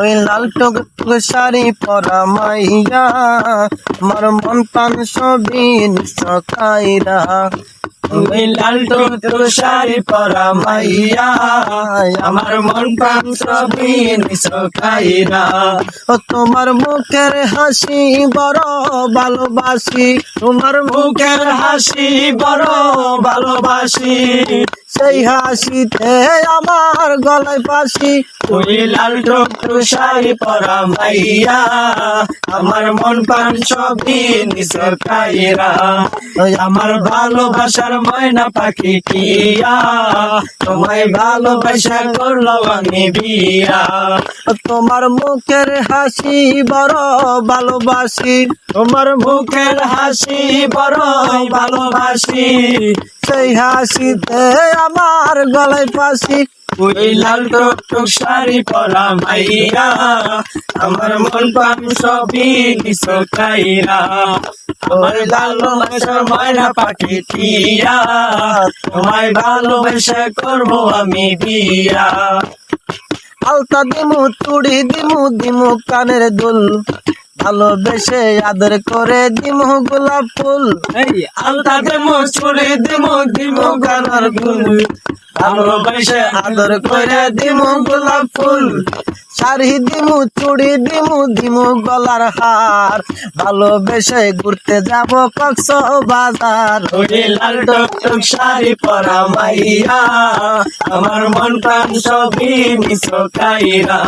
ওই লাল টুক শাড়ি পরা মাইয়া, আমার মন প্রাণ সবই সকাইরা ওই লাল টুক শাড়ি পরা মাইয়া, আমার মন প্রাণ সবই নিসকাইরা ও তোমার মুখের হাসি বড় ভালোবাসি, তোমার মুখের হাসি বড় ভালোবাসি। সেই হাসিতে আমার গলায় পাশি ওই লাল টুক টুক শাড়ি পরা মাইয়া, আমার মন প্রাণ ছবি নিসকাইরা ওই আমার ভালোবাসার ময়না পাখি টিয়া, তোমায় ভালোবাসা করল আমি বিয়া। তোমার মুখের হাসি বড় ভালোবাসি। তোমার মুখের হাসি বড় ভালোবাসি। সেই হাসিতে আমার গলায় পাশি ওই লাল টুক টুক শাড়ি পরা মাইয়া আমার মন প্রাণ সবই নিসকাইরা তোমার ভালোবাসার ময়না পাখি টিয়া তোমায় ভালোবাসা করব আমি বিয়া আলতা দিমু চুড়ি দিমু দিমু কানের দুল। ভালোবেসে আদর করে দিমু গোলাপ ফুল। এই আলতা দেমো ছুড়ে দেমো দিমো গানার ফুল। ভালোবাসা আদর করে দিমো গোলাপ ফুল। শাড়ি দিমু চুড়ি দিমু দিমু গলার হার। ভালোবেসে ঘুরতে যাব কক্স বাজার লাল শাড়ি পরা মাইয়া। আমার মন প্রাণ সবই মিশকাইরা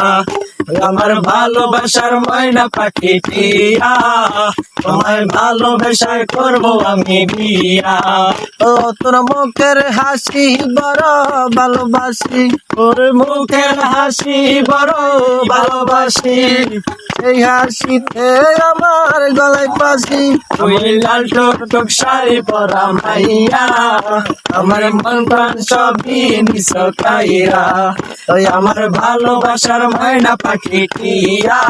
আমার ভালোবাসার ময়না পাখি টিয়া তোমার ভালোবাসায় করব আমি বিয়া। ও তোর মুখের হাসি বড় ভালোবাসি, তোর মুখের হাসি বড় ভালোবাসি। এই হাসিতে আমার গলায় পাশি ওই লাল টক টক শাড়ি পরা মাইয়া। আমার মন প্রাণ সবই নিশকাইরা ওই আমার ভালোবাসার ময়না পাখি টিয়া।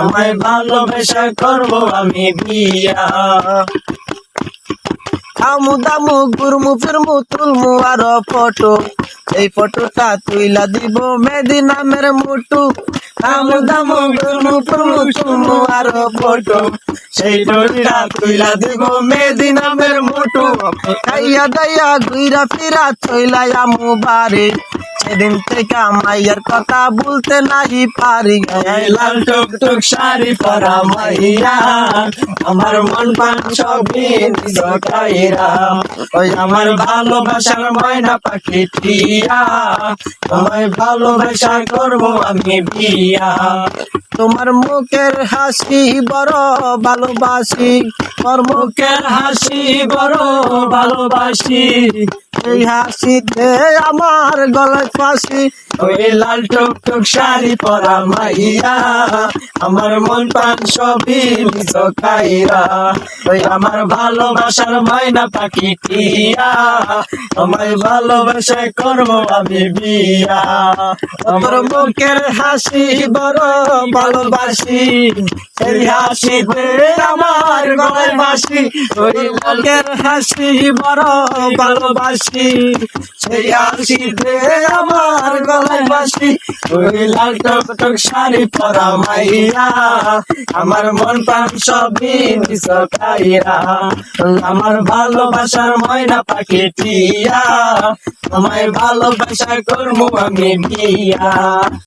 আমায় ভালোবাসা করব আমি বিয়া। আমু দামু গুরমু ফিরমু তুলমু আর ফটো। এই ফটোটা তুইলা দিব মেদিনা মের মুটু। আমু দামু গুরমু ফুরমু চুমু, আর ফটো। সেই ডোরিটা তুইলা দিব মেদিনা মের মোটু। খাইয়া দাইয়া ঘুইরা ফিরা থইলা আমু বাড়ি সেদিন থেকে মাইয়ার কথা বলতে নাহি পারি। লাল টুক টুক শাড়ি পরা মাইয়া আমার মন প্রাণ সবই ওই আমার ভালোবাসার ময়না তোমায় ভালোবাসা করব আমি বিয়া। তোমার মুখের হাসি বড় ভালোবাসি তোর মুখের হাসি বড় ভালোবাসি। এই হাসিতে আমার গলায় ফাঁসি। ওই লাল টুক টুক শাড়ি পরা মাইয়া, আমার মন প্রাণ সবই নিজকাইরা ওই আমার ভালোবাসার ময়না পাখি টিয়া, আমায় ভালোবাসা করব আমি বিয়া। আমার মুখের হাসি বড় ভালোবাসি, সেই হাসিতে আমার গলায় বাসি ওই মুখের হাসি বড় ভালোবাসি। সেই হাসিতে আমার গলায় বাসি। ওই লাল টক টক শাড়ি পরা মাইয়া, আমার মন প্রাণ সবই নিসকাইরা আমার ভালোবাসার ময়না পাখি টিয়া আমায় ভালোবাসা করব আমি বিয়া